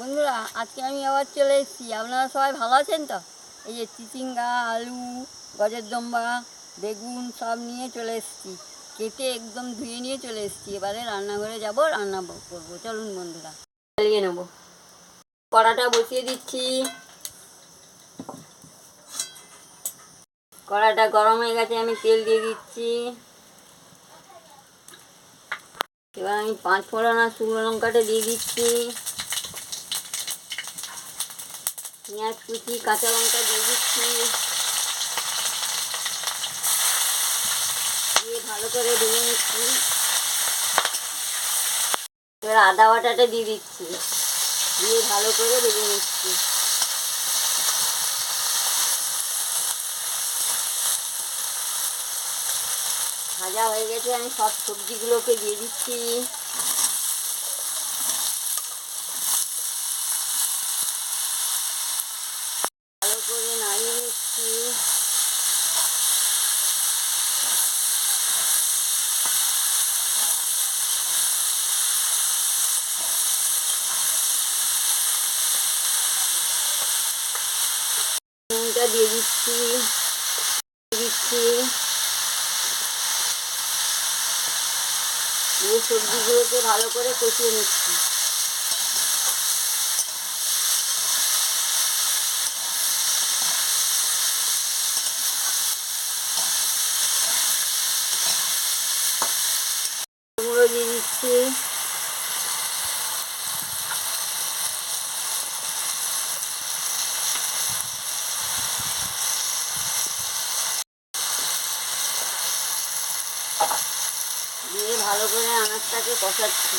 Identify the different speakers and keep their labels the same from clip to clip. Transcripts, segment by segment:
Speaker 1: বন্ধুরা, আজকে আমি আবার চলে এসেছি। আপনারা সবাই ভালো আছেন তো? এই যে চিচিঙ্গা, আলু, গজের দম্বা, বেগুন সব নিয়ে চলে এসেছি। কেটে একদম ধুয়ে নিয়ে চলে এসেছি। এবারে রান্নাঘরে যাব, রান্না করব। চলুন বন্ধুরা, চালিয়ে নেব। কড়াটা বসিয়ে দিচ্ছি। কড়াটা গরম হয়ে গেছে, আমি তেল দিয়ে দিচ্ছি। এবার আমি পাঁচ ফোড়ন আর শুকনো লঙ্কাটা দিয়ে দিচ্ছি। পেঁয়াজ কুচি, কাঁচা লঙ্কা দিয়ে দিচ্ছি। দিয়ে ভালো করে ভেজে নিচ্ছি। এবার আদা বাটাটা দিয়ে দিচ্ছি। দিয়ে ভালো করে ভেজে নিচ্ছি। ভাজা হয়ে গেছে, আমি সব সবজিগুলোকে দিয়ে দিচ্ছি। ভালো করে নাড়িয়ে নিচ্ছি। নুনটা দিয়ে দিচ্ছি। দিচ্ছি। দিয়ে সবজিগুলোকে ভালো করে কষিয়ে নিচ্ছি গুঁড়ো দিয়ে দিয়ে ভালো করে আনাজটাকে কষাচ্ছি।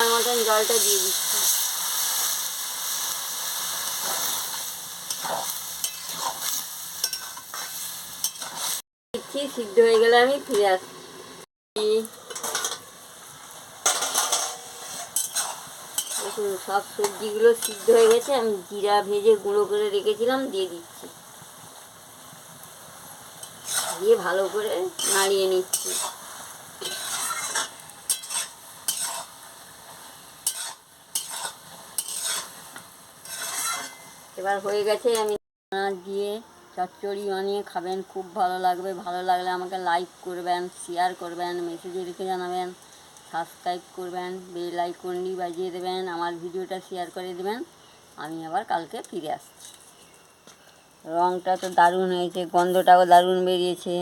Speaker 1: মতন জলটা দিয়ে দিচ্ছি। দিচ্ছি সিদ্ধ হয়ে গেলে আমি ফিরে আসছি দেখুন সব সবজিগুলো সিদ্ধ হয়ে গেছে, আমি জিরা ভেজে গুঁড়ো করে রেখেছিলাম, দিয়ে দিচ্ছি। দিয়ে ভালো করে নাড়িয়ে নিচ্ছি। এবার হয়ে গেছে আমি দিয়ে চচ্চড়ি বানিয়ে খাবেন, খুব ভালো লাগবে। ভালো লাগলে আমাকে লাইক করবেন শেয়ার করবেন মেসেজে লিখে জানাবেন সাবস্ক্রাইব করবেন বেল আইকনটি বাজিয়ে দেবেন, আমার ভিডিওটা শেয়ার করে দেবেন। আমি আবার কালকে ফিরে আসছি। রঙটা তো দারুণ হয়েছে, গন্ধটাও দারুণ বেরিয়েছে।